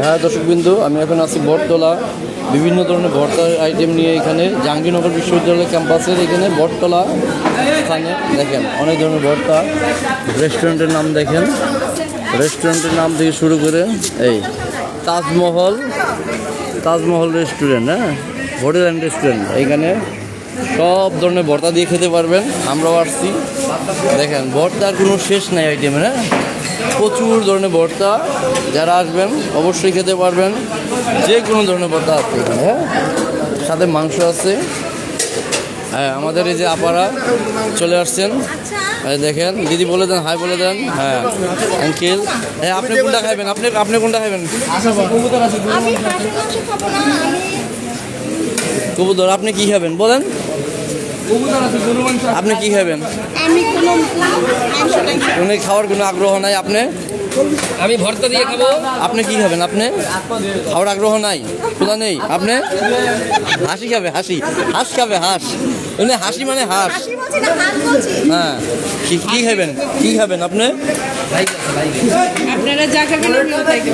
হ্যাঁ দর্শকবিন্দু, আমি এখন আছি বটতলা। বিভিন্ন ধরনের ভর্তার আইটেম নিয়ে এখানে জাহাঙ্গীরনগর বিশ্ববিদ্যালয় ক্যাম্পাসের এখানে বটতলা স্থানে দেখেন, অনেক ধরনের ভর্তা। রেস্টুরেন্টের নাম দেখেন। রেস্টুরেন্টের নাম থেকে শুরু করে এই তাজমহল তাজমহল রেস্টুরেন্ট হ্যাঁ? হোটেল অ্যান্ড রেস্টুরেন্ট এইখানে সব ধরনের ভর্তা দিয়ে খেতে পারবেন আমরাও আসছি। দেখেন ভর্তার কোনো শেষ নাই আইটেমের হ্যাঁ? প্রচুর ধরনের ভর্তা যারা আসবেন অবশ্যই খেতে পারবেন। যে কোনো ধরনের ভর্তা আছে হ্যাঁ? সাথে মাংস আছে। হ্যাঁ আমাদের এই যে আপারা চলে আসছেন। এই দেখেন দিদি বলে দেন হাই বলে দেন। হ্যাঁ আঙ্কেল হ্যাঁ আপনি কোনটা খাবেন আপনি আপনি কোনটা খাবেন কবুতর আপনি কি খাবেন? বলেন। আপনি কি খাবেন? কোনো খাওয়ার কোনো আগ্রহ নাই আপনি? আমি ভর্তা দিয়ে খাব। আপনি কি খাবেন আপনি? খাওয়ার আগ্রহ নাই? খোলা নেই? আপনি? হাসি খাবে হাসি। হাঁস খাবে হাঁস। উনি হাসি মানে হাঁস। হ্যাঁ। কি কি খাবেন? কি খাবেন আপনি?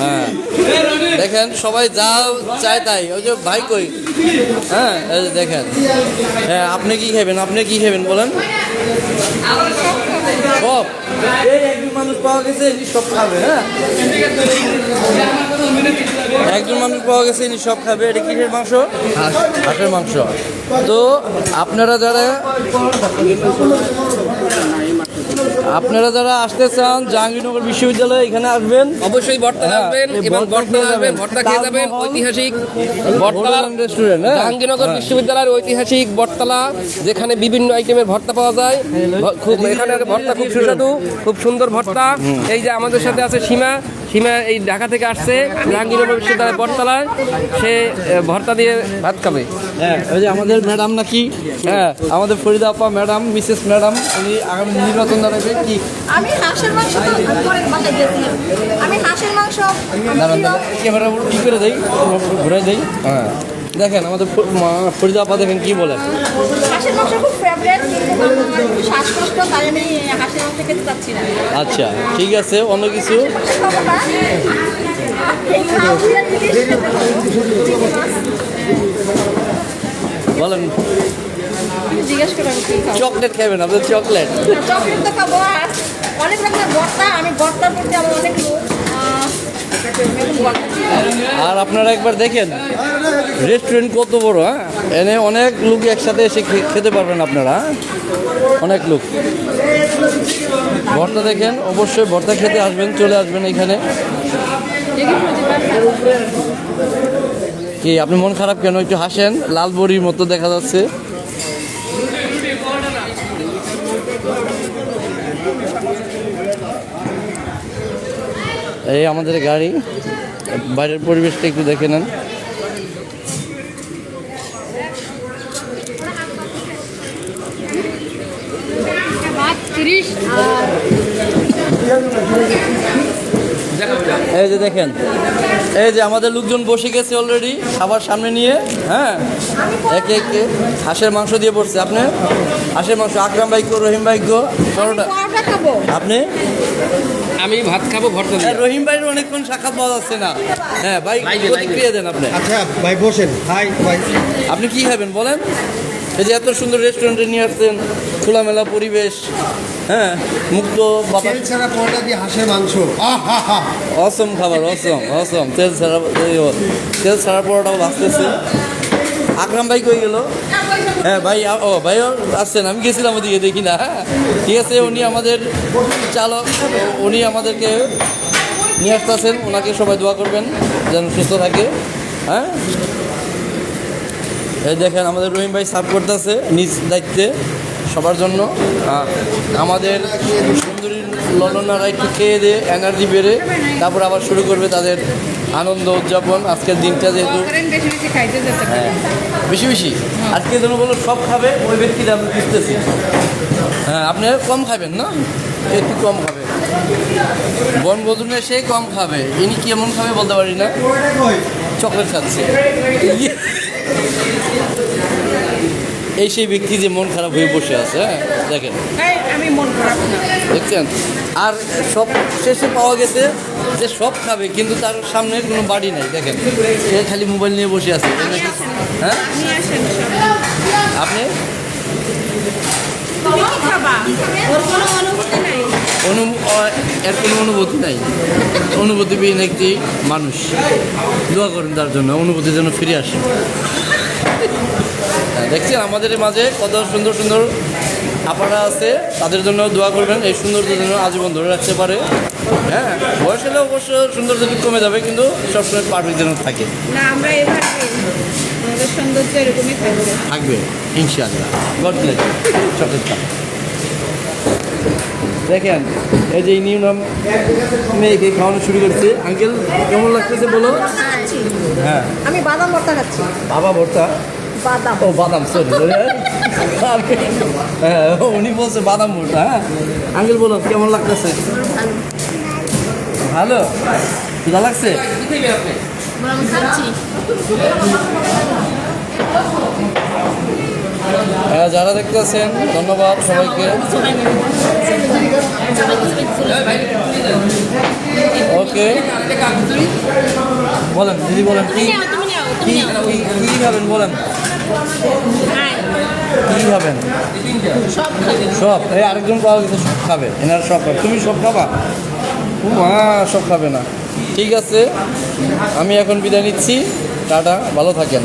হ্যাঁ। দেখেন, সবাই যা চায় তাই। ওই যে ভাই কই? হ্যাঁ দেখেন। হ্যাঁ আপনি কি খাবেন? আপনি কি খাবেন বলেন? সব। পাওয়া গেছে সব খাবে হ্যাঁ। একজন মানুষ পাওয়া গেছে সব খাবে। এটা মাংস? মাংস। তো আপনারা যারা আপনারা যারা আসতে চান জাহাঙ্গীরনগর বিশ্ববিদ্যালয় এখানে আসবেন। অবশ্যই ভর্তা আসবেন এবং ভর্তা আসবেন খেয়ে ভর্তা খেয়ে যাবেন ঐতিহাসিক বটতলা রেস্টুরেন্ট হ্যাঁ। জাহাঙ্গীরনগর বিশ্ববিদ্যালয়ের ঐতিহাসিক বটতলা যেখানে বিভিন্ন আইটেমের ভর্তা পাওয়া যায়। খুব এখানে ভর্তা খুব সুস্বাদু খুব সুন্দর ভর্তা। এই যে আমাদের সাথে আছে সীমা সীমা এই ঢাকা থেকে আসছে জাহাঙ্গীরনগর বিশ্ববিদ্যালয়ের বটতলায়। সে ভর্তা দিয়ে ভাত খাবে। হ্যাঁ ওই যে আমাদের ম্যাডাম নাকি? হ্যাঁ। আমাদের ফরিদা আপা ম্যাডাম মিসেস ম্যাডাম উনি আগামী নির্বাচন দাঁড়াবে কি? আমি হাঁসের মাংস আমি হাঁসের মাংস দাঁড়ান দাঁড়ান ক্যামেরা কি করে দেই? ঘুরে দেই। হ্যাঁ। দেখেন আমাদের মা- ফরিদা আপা দেখেন কি বলে হাঁসের মাংস খুব ফেভারিট কিন্তু আমার একটু শ্বাসকষ্ট তাই আমি হাঁসের মাংস খেতে পাচ্ছি না। আচ্ছা ঠিক আছে অন্য কিছু? বলেন। চকলেট খাবেন আপনার চকলেট। চকলেট তো খাব আর অনেক রকমের ভর্তা আমি ভর্তার প্রতি আমার অনেক লোক আহ, এখন ভর্তা চিনি। আর আপনারা একবার দেখেন রেস্টুরেন্ট কত বড় হ্যাঁ? এনে অনেক লোক একসাথে এসে খেতে পারবেন আপনারা হ্যাঁ? অনেক লোক। ভর্তা দেখেন, অবশ্যই ভর্তা খেতে আসবেন, চলে আসবেন এখানে। কি, আপনি মন খারাপ কেন? একটু হাসেন, লাল বড়ির মতো দেখা যাচ্ছে। এই আমাদের গাড়ি। বাইরের পরিবেশটা একটু দেখে নেন। এই যে দেখেন এই যে আমাদের লোকজন বসে গেছে অলরেডি খাবার সামনে নিয়ে হ্যাঁ? একে একে হাঁসের মাংস দিয়ে পড়ছে। আপনি? হাঁসের মাংস আকরাম ভাইক্য রহিম পরোটা আপনি? আমি ভাত খাব ভর্তা দিয়ে। হ্যাঁ, রহিম ভাইয়ের অনেকক্ষণ সাক্ষাৎ পাওয়া যাচ্ছে না। হ্যাঁ ভাই প্রতিক্রিয়া দেন আপনি? আচ্ছা ভাই বসেন। হাই ভাই। আপনি কি খাবেন বলেন? এই যে এত সুন্দর রেস্টুরেন্টে নিয়ে আসছেন খোলামেলা পরিবেশ হ্যাঁ মুক্ত বাতাস। তেল ছাড়া পরোটা দিয়ে হাঁসের মাংস? অসম খাবার অসম অসম তেল ছাড়া তেল ছাড়া পরোটাও ভাসতেছে আকরাম ভাই কই গেল? হ্যাঁ ভাই ও, ভাইও আসছেন, আমি গেছিলাম ওদিকে, দেখি না। ঠিক আছে, উনি আমাদের চালক, উনি আমাদেরকে নিয়ে আসতেছেন, ওনাকে সবাই দোয়া করবেন, যেন সুস্থ থাকে। হ্যাঁ? এই দেখেন, আমাদের রহিম ভাই সার্ভ করতেছে নিজ দায়িত্বে, সবার জন্য। আমাদের সুন্দরী ললনারা একটু খেয়ে দিয়ে এনার্জি বেড়ে, তারপর আবার শুরু করবে তাদের আনন্দ উদযাপন আজকের দিনটা যেহেতু হ্যাঁ বেশি বেশি। আজকে যেন বলো সব খাবে ওই ব্যক্তিটা আমি বুঝতেছি হ্যাঁ আপনি কম খাবেন না? একটু কম খাবে। বনভোজনে সে কম খাবে। ইনি কেমন খাবে বলতে পারি না? চকলেট খাচ্ছে। এই সেই ব্যক্তি যে মন খারাপ হয়ে বসে আছে হ্যাঁ? দেখেন। আমি মন খারাপ দেখছেন? আর সব শেষে পাওয়া গেছে যে সব খাবে কিন্তু তার সামনে কোনো বাড়ি নাই দেখেন। সে খালি মোবাইল নিয়ে বসে আছে। হ্যাঁ। আপনি এর কোনো অনুভূতি নাই। অনুভূতিবিহীন একটি মানুষ। দোয়া করেন তার জন্য অনুভূতি যেন ফিরে আসে। দেখছেন আমাদের মাঝে কত সুন্দর সুন্দর আপারা আছে তাদের জন্য দোয়া করবেন এই সৌন্দর্য যেন আজীবন ধরে রাখতে পারে। হ্যাঁ বয়স হলে অবশ্য সৌন্দর্য কমে যাবে কিন্তু সবসময় পারফেক্ট যেন থাকে। না আমরা এভাবে সৌন্দর্য এরকমই থাকবে। থাকবে ইনশাআল্লাহ। গড ব্লেস চকলেট দেখেন এই যে নিউ নাম মেয়েকে খাওয়ানো শুরু করছে। আঙ্কেল কেমন লাগতেছে বলো? হ্যাঁ। আমি বাদাম ভর্তা খাচ্ছি। বাবা ভর্তা? বাদাম। ও বাদাম সরি হ্যাঁ? উনি বলছে বাদাম ভর্তা হ্যাঁ? আঙ্কেল বলো কেমন লাগতেছে? ভালো? ক্ষুধা লাগছে? হ্যাঁ যারা দেখতেছেন ধন্যবাদ সবাইকে। ওকে। বলেন দিদি বলেন কি কি- কি খাবেন বলেন। কি খাবেন? সব। এই আরেকজন পাওয়া গেছে সব খাবে, এনারা সব খাবে। তুমি সব খাবা? মা সব খাবে না। ঠিক আছে, আমি এখন বিদায় নিচ্ছি। টাটা, ভালো থাকেন।